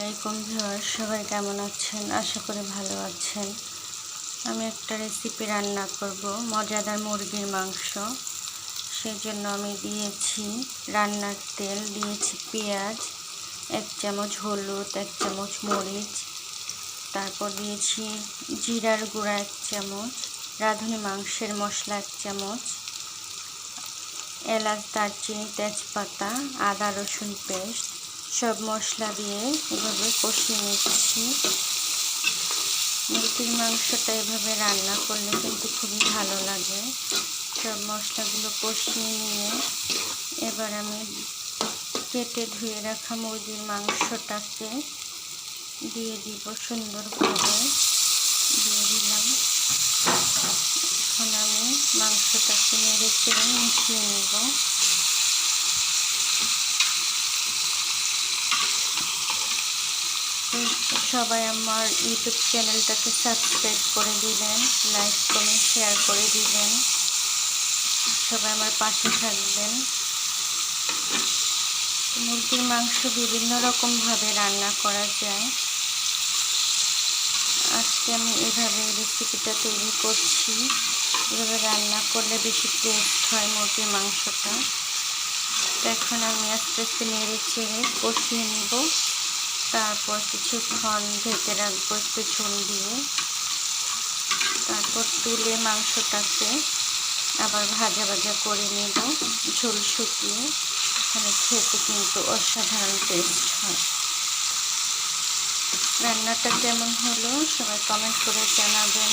আলাইকুম ভিউয়ার সবাই কেমন আছেন? আশা করি ভালো আছেন। আমি একটা রেসিপি রান্না করব, মজাদার মুরগির মাংস। সেই জন্য আমি দিয়েছি রান্নার তেল, দিয়েছি পেঁয়াজ, এক চামচ হলুদ, এক চামচ মরিচ। তারপর দিয়েছি জিরার গুঁড়া এক চামচ, রাঁধুনি মাংসের মশলা এক চামচ, এলাচ, দারচিনি, তেজপাতা, আদা, রসুন পেস্ট সব মশলা দিয়ে এভাবে কষিয়ে নিচ্ছি। মুরগির মাংসটা এভাবে রান্না করলে কিন্তু খুবই ভালো লাগে। সব মশলাগুলো কষিয়ে নিয়ে এবার আমি কেটে ধুয়ে রাখা মুরগির মাংসটাকে দিয়ে দিব সুন্দরভাবে দিয়ে দিলাম। এখন আমি মাংসটাকে নেড়ে চেড়ে মিশিয়ে নেব। সবাই আমার ইউটিউব চ্যানেলটাকে সাবস্ক্রাইব করে দিবেন লাইক কমেন্ট শেয়ার করে দিবেন। সবাই আমার পাশে থাকবেন। মুরগির মাংস বিভিন্ন রকমভাবে রান্না করা যায়। আজকে আমি এভাবে রেসিপিটা তৈরি করছি। এভাবে রান্না করলে বেশি টেস্ট হয় মুরগির মাংসটা। তো এখন আমি আস্তে আস্তে নেড়ে চেড়ে কষিয়ে নিব। তারপর কিছুক্ষণ ঢেকে রাখব একটু ঝোল দিয়ে। তারপর তুলে মাংসটাকে আবার ভাজা ভাজা করে নেব, ঝোল শুকিয়ে। এখানে খেতে কিন্তু অসাধারণ টেস্ট হয়। রান্নাটা কেমন হলো? সবাই কমেন্ট করে জানাবেন।